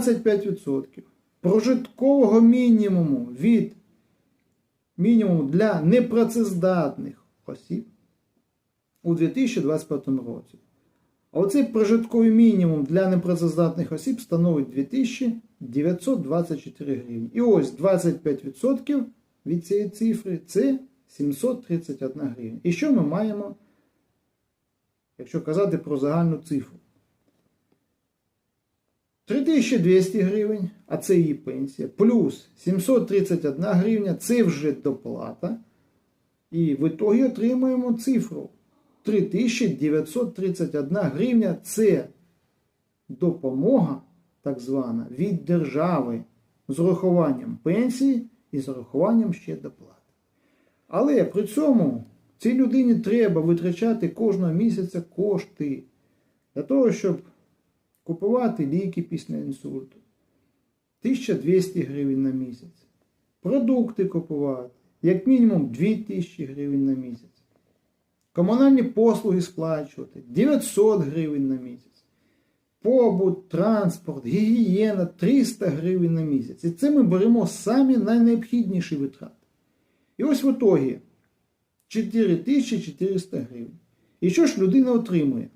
25% прожиткового мінімуму від мінімуму для непрацездатних осіб у 2025 році. А оцей прожитковий мінімум для непрацездатних осіб становить 2924 гривні. І ось 25% від цієї цифри це 731 гривня. І що ми маємо, якщо казати про загальну цифру? 3200 гривень, а це її пенсія, плюс 731 гривня це вже доплата. І в ітогі отримуємо цифру 3931 гривня це допомога, так звана, від держави з урахуванням пенсії і з урахуванням ще доплати. Але при цьому цій людині треба витрачати кожного місяця кошти для того, щоб купувати ліки після інсульту. 1200 гривень на місяць. Продукти купувати, як мінімум 2000 гривень на місяць. Комунальні послуги сплачувати 900 гривень на місяць. Побут, транспорт, гігієна 300 гривень на місяць. І це ми беремо самі найнеобхідніші витрати. І ось в ітогі 4400 гривень. І що ж людина отримує?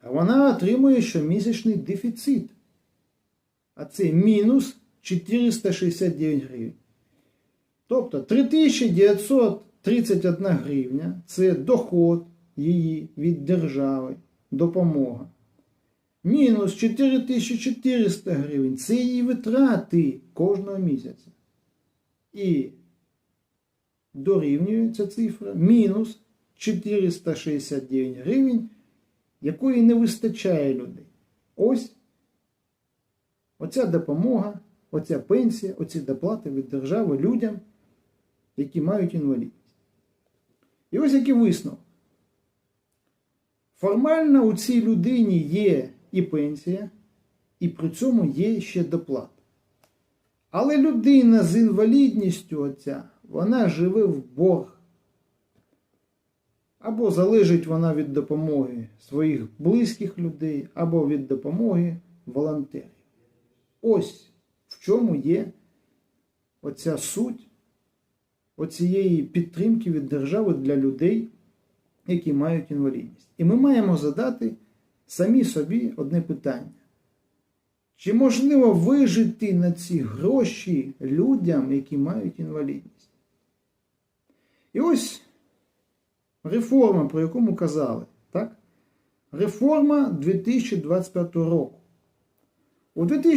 А вона отримує щомісячний дефіцит. А це мінус 469 гривень. Тобто 3931 гривня це доход її від держави, допомога. Мінус 4400 гривень це її витрати кожного місяця. І дорівнює ця цифра мінус 469 гривень, якої не вистачає людей. Ось оця допомога, оця пенсія, оці доплати від держави людям, які мають інвалідність. І ось який висновок. Формально у цій людині є і пенсія, і при цьому є ще доплата. Але людина з інвалідністю оця, вона живе в борг. Або залежить вона від допомоги своїх близьких людей, або від допомоги волонтерів. Ось в чому є оця суть оцієї підтримки від держави для людей, які мають інвалідність. І ми маємо задати самі собі одне питання. Чи можливо вижити на ці гроші людям, які мають інвалідність? І ось реформа, про яку ми казали, так? Реформа 2025 року. У 2000